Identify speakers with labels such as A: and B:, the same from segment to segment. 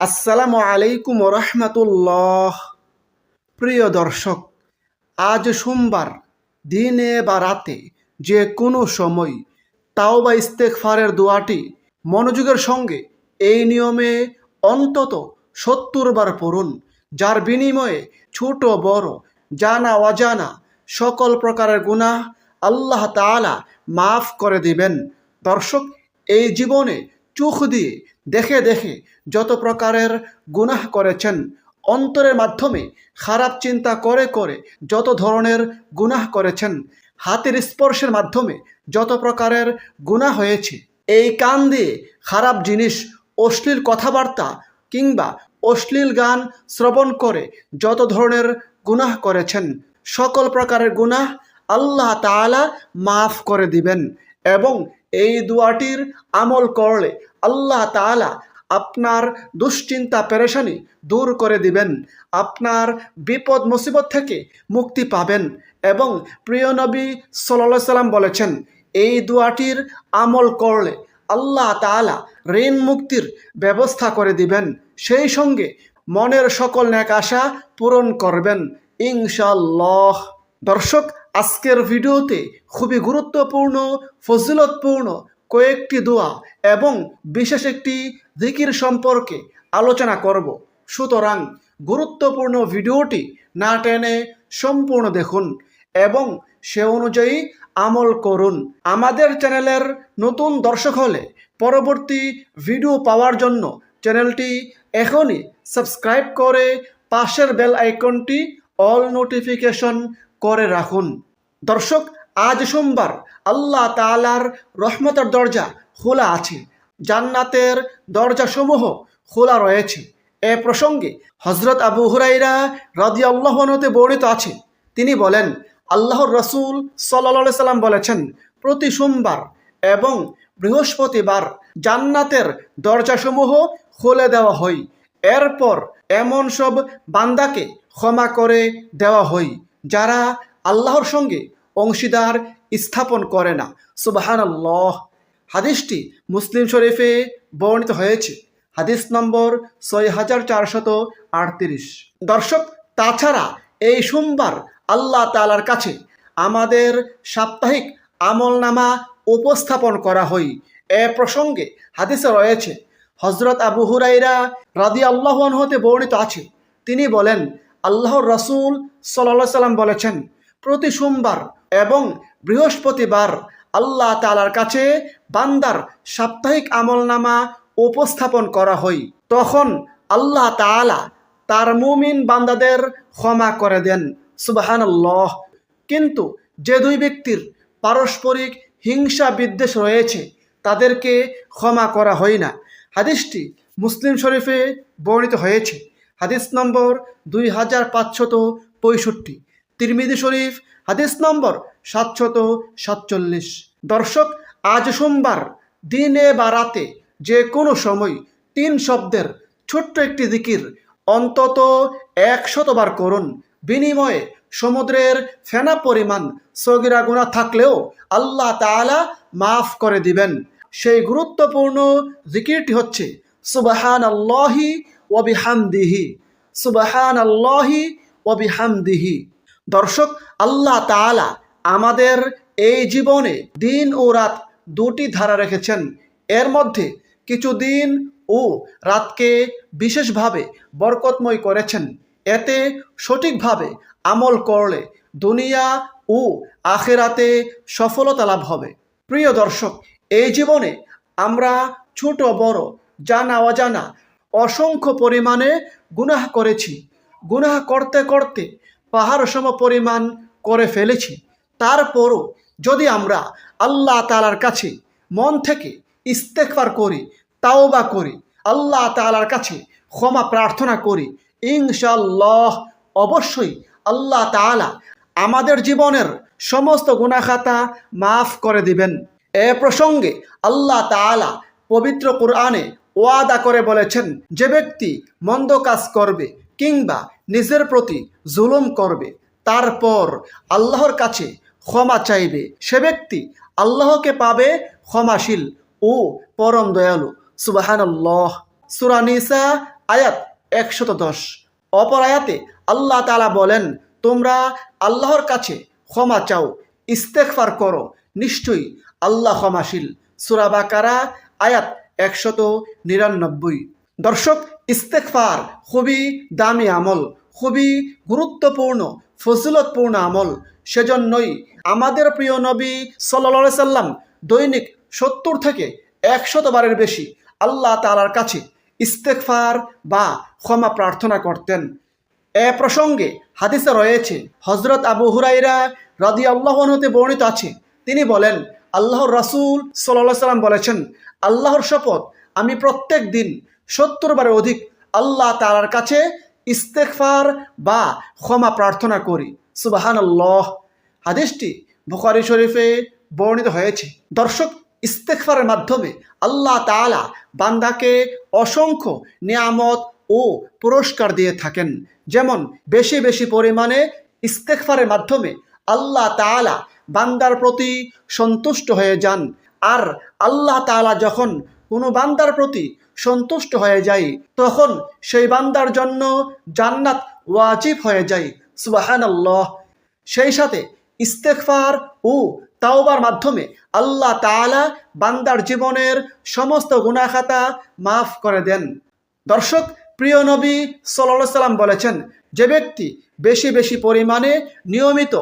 A: আসসালামু আলাইকুম রহমতুল্লাহ। প্রিয় দর্শক, আজ সোমবার, দিনে বা রাতে যে কোনো সময় তাও বা ইস্তেকফারের দোয়াটি মনোযোগের সঙ্গে এই নিয়মে অন্তত সত্তর বার পড়ুন, যার বিনিময়ে ছোট, বড়, জানা, অজানা সকল প্রকারের গুনাহ আল্লাহ তাআলা মাফ করে দিবেন। দর্শক, এই জীবনে চোখ দিয়ে দেখে দেখে যত প্রকারের গুনাহ করেছেন, অন্তরের মাধ্যমে খারাপ চিন্তা করে করে যত ধরনের গুনাহ করেছেন, হাতের স্পর্শের মাধ্যমে যত প্রকারের গুনাহ হয়েছে, এই কান দিয়ে খারাপ জিনিস, অশ্লীল কথাবার্তা কিংবা অশ্লীল গান শ্রবণ করে যত ধরনের গুনাহ করেছেন, সকল প্রকারের গুনাহ আল্লাহ তাআলা মাফ করে দিবেন এবং এই দুয়াটির আমল করলে আল্লাহ তাআলা আপনার দুশ্চিন্তা, পেরেশানি দূর করে দিবেন। আপনার বিপদ, মুসিবত থেকে মুক্তি পাবেন এবং প্রিয় নবী সাল্লাহ সাল্লাম বলেছেন, এই দুয়াটির আমল করলে আল্লাহ তাআলা ঋণ মুক্তির ব্যবস্থা করে দিবেন। সেই সঙ্গে মনের সকল ন্যাক আশা পূরণ করবেন। ইনশাল্লাহ দর্শক আজকের ভিডিওতে খুবই গুরুত্বপূর্ণ, ফজিলতপূর্ণ কয়েকটি দোয়া এবং বিশেষ একটি দিকির সম্পর্কে আলোচনা করব। সুতরাং গুরুত্বপূর্ণ ভিডিওটি না টেনে সম্পূর্ণ দেখুন এবং সে অনুযায়ী আমল করুন। আমাদের চ্যানেলের নতুন দর্শক হলে পরবর্তী ভিডিও পাওয়ার জন্য চ্যানেলটি এখনই সাবস্ক্রাইব করে পাশের বেল আইকনটি অল নোটিফিকেশন করে রাখুন। দর্শক, আজ সোমবার আল্লাহ তালার রহমতের দরজা খোলা আছে। জান্নাতের দরজাসমূহ খোলা রয়েছে। এ প্রসঙ্গে হজরত আবু হুরাইরা রাজি আল্লাহনতে বর্ণিত আছে। তিনি বলেন, আল্লাহর রসুল সাল্লা সাল্লাম বলেছেন, প্রতি সোমবার এবং বৃহস্পতিবার জান্নাতের দরজাসমূহ খুলে দেওয়া হয়। এরপর এমন সব বান্দাকে ক্ষমা করে দেওয়া হয়। যারা আল্লাহর সঙ্গে অংশীদার স্থাপন করে না। সুবাহান আল্লাহ হাদিসটি মুসলিম শরীফে বর্ণিত হয়েছে। হাদিস নম্বর ছয় হাজার চারশত আটত্রিশ। দর্শক, তাছাড়া এই সোমবার আল্লাহ তালার কাছে আমাদের সাপ্তাহিক আমলনামা উপস্থাপন করা হয়। এ প্রসঙ্গে হাদিসে রয়েছে হজরত আবু হুরাইরা রাদি আল্লাহন হতে বর্ণিত আছে। তিনি বলেন আল্লাহর রসুল সাল্লা সাল্লাম বলেছেন, প্রতি সোমবার এবং বৃহস্পতিবার আল্লাহ তালার কাছে বান্দার সাপ্তাহিক আমলনামা উপস্থাপন করা হয়। তখন আল্লাহ তাআলা তার মুমিন বান্দাদের ক্ষমা করে দেন। সুবাহান কিন্তু যে দুই ব্যক্তির পারস্পরিক হিংসা বিদ্বেষ রয়েছে, তাদেরকে ক্ষমা করা হয় না। হাদিসটি মুসলিম শরীফে বর্ণিত হয়েছে। হাদিস নম্বর দুই হাজার পাঁচশত পঁয়ষট্টি। তিরমিদি শরীফ, হাদিস নম্বর সাতশত সাতচল্লিশ। দর্শক, আজ সোমবার, দিনে বা রাতে যে কোনো সময় তিন শব্দের ছোট্ট একটি দিকির অন্তত একশতবার করুন। বিনিময়ে সমুদ্রের ফেনা পরিমাণ সগিরা গুণা থাকলেও আল্লাহ তাআলা মাফ করে দিবেন। সেই গুরুত্বপূর্ণ জিকিরটি হচ্ছে সুবাহান আল্লাহি ওবিহামদিহি সুবাহান আল্লাহি ওবিহামদিহি দর্শক, আল্লাহ তাআলা আমাদের এই জীবনে দিন ও রাত দুটি ধারা রেখেছেন। এর মধ্যে কিছু দিন ও রাতকে বিশেষভাবে বরকতময় করেছেন। এতে সঠিকভাবে আমল করলে দুনিয়া ও আখেরাতে সফলতা লাভ হবে। প্রিয় দর্শক, এই জীবনে আমরা ছোট বড়, জানা অজানা অসংখ্য পরিমাণে গুনাহ করেছি। গুনাহ করতে করতে পাহাড় সম পরিমাণ করে ফেলেছি। তারপরও যদি আমরা আল্লাহ তালার কাছে মন থেকে ইস্তেকবার করি, তাওবা করি, আল্লাহ তালার কাছে ক্ষমা প্রার্থনা করি ইনশাল্লাহ অবশ্যই আল্লাহ তাআলা আমাদের জীবনের সমস্ত গুণাখাতা মাফ করে দিবেন। এ প্রসঙ্গে আল্লাহ তাআলা পবিত্র কোরআনে ওয়াদা করে বলেছেন, যে ব্যক্তি মন্দ কাজ করবে কিংবা নিজের প্রতি জুলুম করবে, তারপর আল্লাহর কাছে ক্ষমা চাইবে, সে ব্যক্তি আল্লাহকে পাবে ক্ষমাশীল ও পরম দয়ালু। সুবাহান আল্লাহ সুরানিসা আয়াত একশত দশ। অপর আয়াতে আল্লাহ তালা বলেন, তোমরা আল্লাহর কাছে ক্ষমা চাও ইস্তেকফার করো, নিশ্চয়ই আল্লাহ ক্ষমাশীল। সুরাবাকারা আয়াত একশত নিরানব্বই। দর্শক ইস্তেকফার খুবই দামি আমল, খুবই গুরুত্বপূর্ণ, ফজিলতপূর্ণ আমল। সেজন্যই আমাদের প্রিয় নবী সাল্লা সাল্লাম দৈনিক সত্তর থেকে একশত বারের বেশি আল্লাহ তালার কাছে ইস্তেকফার বা ক্ষমা প্রার্থনা করতেন। এ প্রসঙ্গে হাদিসে রয়েছে হজরত আবু হুরাইরা রাদি আল্লাহতে বর্ণিত আছে। তিনি বলেন আল্লাহর রাসুল সাল্লাহ সাল্লাম বলেছেন, আল্লাহর শপথ আমি প্রত্যেক দিন সত্তর বারের অধিক আল্লাহ তালার কাছে ইস্তেকফার বা ক্ষমা প্রার্থনা করি। সুবাহান আল্লাহ হাদিসটি বুখারি শরীফে বর্ণিত হয়েছে। দর্শক ইস্তেকফারের মাধ্যমে আল্লাহ তাআলা বান্দাকে অসংখ্য নিয়ামত ও পুরস্কার দিয়ে থাকেন। যেমন, বেশি বেশি পরিমাণে ইস্তেকফারের মাধ্যমে আল্লাহ তাআলা বান্দার প্রতি সন্তুষ্ট হয়ে যান। আর আল্লাহ তাআলা যখন কোনো বান্দার প্রতি সন্তুষ্ট হয়ে যায়, তখন সেই বান্দার জন্য জান্নাত ওয়াজিব হয়ে যায়। সুবাহান আল্লাহ সেই সাথে ইস্তেকফার ও তাওবার মাধ্যমে আল্লাহ তাআলা বান্দার জীবনের সমস্ত গুনাখাতা মাফ করে দেন। দর্শক, প্রিয় নবী সাল্লাহ সাল্লাম বলেছেন, যে ব্যক্তি বেশি বেশি পরিমাণে নিয়মিত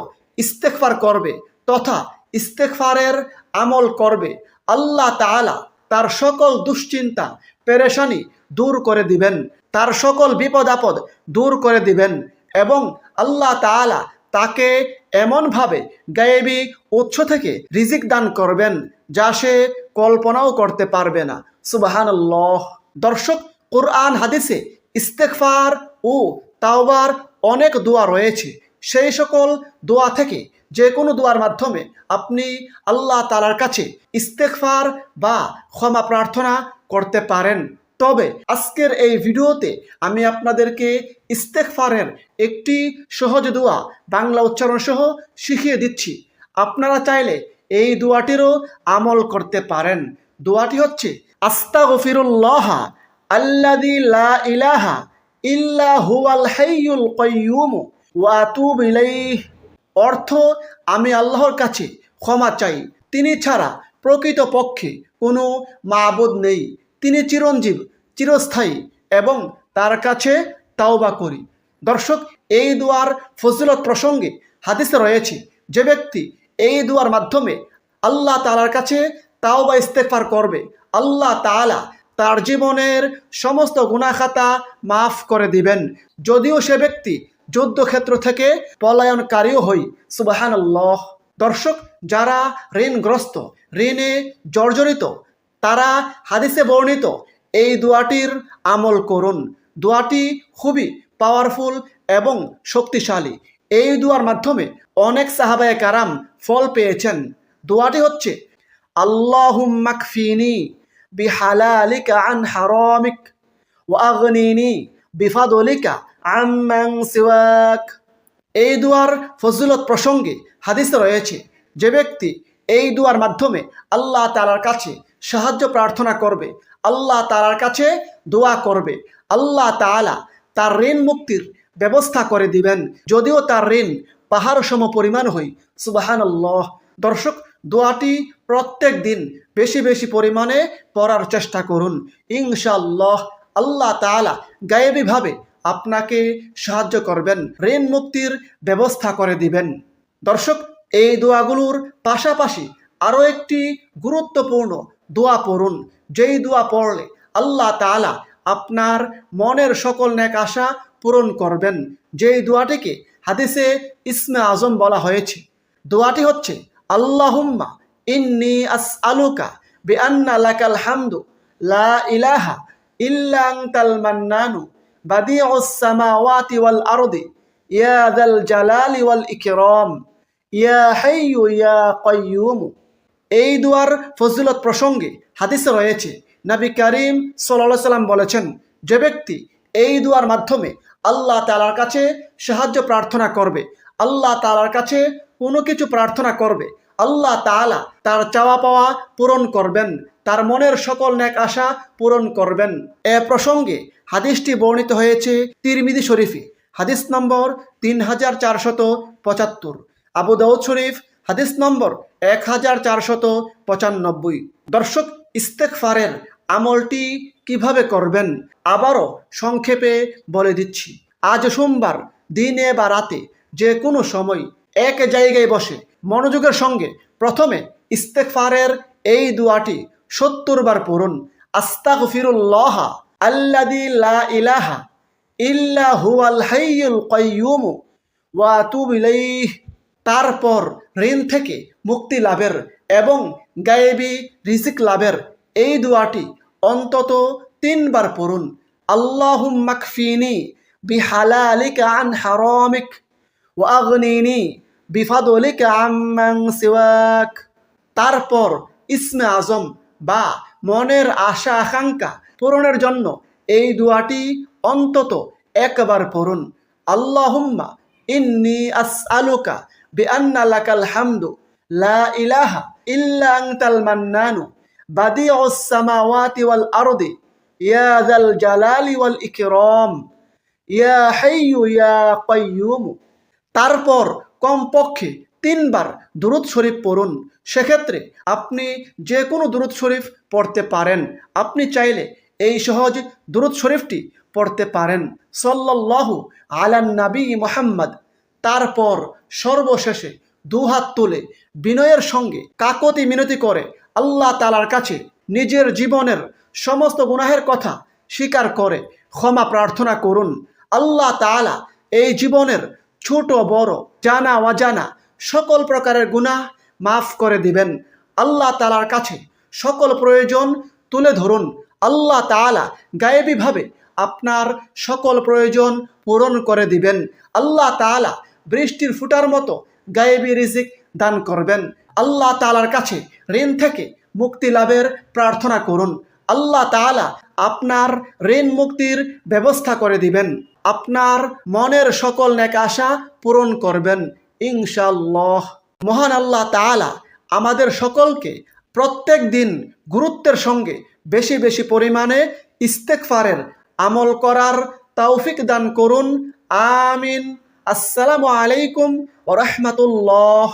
A: ইস্তেকফার করবে তথা ইস্তেকফারের আমল করবে। আল্লাহ তাআলা তার সকল দুশ্চিন্তা, পেরেশানি দূর করে দিবেন। তার সকল বিপদ আপদ দূর করে দিবেন এবং আল্লাহ তাআলা তাকে এমনভাবে গায়েবি উৎস থেকে রিজিক দান করবেন যা সে কল্পনাও করতে পারবে না। সুবাহান দর্শক, কোরআন, হাদিসে ইস্তেকফার ও তাওবার অনেক দোয়া রয়েছে। সেই সকল দোয়া থেকে যে কোনো দোয়ার মাধ্যমে আপনি আল্লাহ তালার কাছে ইস্তেকফার বা ক্ষমা প্রার্থনা করতে পারেন। তবে আজকের এই ভিডিওতে আমি আপনাদেরকে ইস্তেকফারের একটি সহজ দোয়া বাংলা উচ্চারণ সহ শিখিয়ে দিচ্ছি। আপনারা চাইলে এই দোয়াটিরও আমল করতে পারেন। দোয়াটি হচ্ছে আস্তা গফিরুল্লাহা আল্লাদি লা ইলাহা ইল্লা হুয়াল হাইয়ুল কয়্যুম ওয়া আতুবু অর্থ আমি আল্লাহর কাছে ক্ষমা চাই। তিনি ছাড়া প্রকৃত পক্ষে কোনো মাবুদ নেই। তিনি চিরঞ্জীব, চিরস্থায়ী এবং তার কাছে তাওবা করি। দর্শক, এই দুয়ার ফজিলত প্রসঙ্গে হাদিসে রয়েছে, যে ব্যক্তি এই দুয়ার মাধ্যমে আল্লাহ তালার কাছে তাওবা ইস্তেফার করবে, আল্লাহ তাআলা তার জীবনের সমস্ত গুণাখাতা মাফ করে দিবেন। যদিও সে ব্যক্তি যুদ্ধক্ষেত্র থেকে পলায়নকারীও হই সুবাহান দর্শক, যারা ঋণগ্রস্ত, ঋণে জর্জরিত, তারা হাদিসে বর্ণিত, এই দোয়াটির আমল করুন। দোয়াটি খুবই পাওয়ারফুল এবং শক্তিশালী। এই দোয়ার মাধ্যমে অনেক সাহাবায় কারাম ফল পেয়েছেন। দোয়াটি হচ্ছে আল্লাহুম্মাকফিনি বিহালালিকা আন হারামিক ওয়া আগনিনি বিফাদলিকা সিওয়াক। এই দুয়ার ফজিলত প্রসঙ্গে হাদিসে রয়েছে যে ব্যক্তি এই দুয়ার মাধ্যমে আল্লাহ তালার কাছে সাহায্য প্রার্থনা করবে, আল্লাহ তালার কাছে দোয়া করবে, আল্লাহ তাআলা তার ঋণ মুক্তির ব্যবস্থা করে দিবেন। যদিও তার ঋণ পাহাড় সম পরিমাণ হই সুবাহান দর্শক, দোয়াটি প্রত্যেক দিন বেশি বেশি পরিমাণে পড়ার চেষ্টা করুন। ইনশাআল্লাহ আল্লাহ তাআলা গায়েবীভাবে আপনাকে সাহায্য করবেন, ঋণ মুক্তির ব্যবস্থা করে দিবেন। দর্শক, এই দোয়াগুলোর পাশাপাশি আরও একটি গুরুত্বপূর্ণ দোয়া পড়ুন। যেই দোয়া পড়লে আল্লাহ তাআলা আপনার মনের সকল ন্যাক আশা পূরণ করবেন। যেই দোয়াটিকে হাদিসে ইসমে আজম বলা হয়েছে, দোয়াটি হচ্ছে, আল্লাহুম্মা ইন্নি আস আলুকা বে আন্না লাকাল হামদু, লা ইলাহা ইল্লা আনতাল মান্নানু বাদিউস সামাওয়াতি ওয়াল আরদি। ইয়া যাল জালালি ওয়াল ইকরাম। ইয়া হাইয়ু ইয়া কাইয়ুম। এই দুয়ার ফজিলত প্রসঙ্গে হাদিসে রয়েছে। নবী করিম সাল্লাহ সাল্লাম বলেছেন, যে ব্যক্তি এই দুয়ার মাধ্যমে আল্লাহ তালার কাছে সাহায্য প্রার্থনা করবে, আল্লাহ তালার কাছে কোনো কিছু প্রার্থনা করবে, আল্লাহ তাআলা তার চাওয়া পাওয়া পূরণ করবেন, তার মনের সকল ন্যাক আশা পূরণ করবেন। এ প্রসঙ্গে হাদিসটি বর্ণিত হয়েছে তিরমিদি শরীফে। হাদিস নম্বর তিন হাজার চারশত পঁচাত্তর। আবু দাউদ শরীফ, হাদিস নম্বর এক হাজার চারশত পঁচানব্বই। দর্শক ইস্তেকফারের আমলটি কীভাবে করবেন আবারও সংক্ষেপে বলে দিচ্ছি। আজ সোমবার, দিনে বা রাতে যে কোনো সময় এক জায়গায় বসে মনোযোগের সঙ্গে প্রথমে ইস্তেকফারের এই দুয়াটি সত্তর বার পড়ুন। আস্তাগফিরুল্লাহ আল্লাযী লা ইলাহা ইল্লা হুয়াল হাইয়ুল ইলাইহ। তারপর ঋণ থেকে মুক্তি লাভের এবং গায়েবি রিজিক লাভের এই দুয়াটি অন্তত তিনবার পড়ুন। আল্লাহুম মাকফিনি বিহালালিকা আন হারামিক ওয়া আগনিনি বিফাদলিকা আম্মান সিওয়াক। তারপর ইসমে আজম বা মনের আশা আকাঙ্ক্ষা পূরণের জন্য এই দুয়াটি অন্তত একবার পড়ুন। আল্লাহুম্মা ইন্নি আসআলুকা বিআন্না লাকাল হামদু, লা ইলাহা ইল্লা আরদি তারপর কমপক্ষে তিনবার দুরুদ শরীফ পড়ুন। সেক্ষেত্রে আপনি যে কোনো দুরুদ শরীফ পড়তে পারেন। আপনি চাইলে এই সহজ দুরুদ শরীফটি পড়তে পারেন। সল্লাল্লাহু আলান নবী মোহাম্মদ। তারপর সর্বশেষে দুহাত তুলে বিনয়ের সঙ্গে কাকতি মিনতি করে আল্লাহ তালার কাছে নিজের জীবনের সমস্ত গুনাহের কথা স্বীকার করে ক্ষমা প্রার্থনা করুন। আল্লাহ তাআলা এই জীবনের ছোট, বড়, জানা, অজানা সকল প্রকারের গুনাহ মাফ করে দিবেন। আল্লাহ তালার কাছে সকল প্রয়োজন তুলে ধরুন। আল্লাহ তাআলা গায়েবীভাবে আপনার সকল প্রয়োজন পূরণ করে দিবেন। আল্লাহ তাআলা বৃষ্টির ফুটার মতো গায়েবী রিজিক দান করবেন। আল্লাহ তাআলার কাছে ঋণ থেকে মুক্তি লাভের প্রার্থনা করুন। আল্লাহ তাআলা আপনার ঋণ মুক্তির ব্যবস্থা করে দিবেন। আপনার মনের সকল নেক আশা পূরণ করবেন। ইনশাল্লাহ মহান আল্লাহ তাআলা আমাদের সকলকে প্রত্যেক দিন গুরুত্বের সঙ্গে বেশি বেশি পরিমাণে ইস্তেকফারের আমল করার তৌফিক দান করুন। আমিন। আসসালামু আলাইকুম ওরহমতুল্লাহ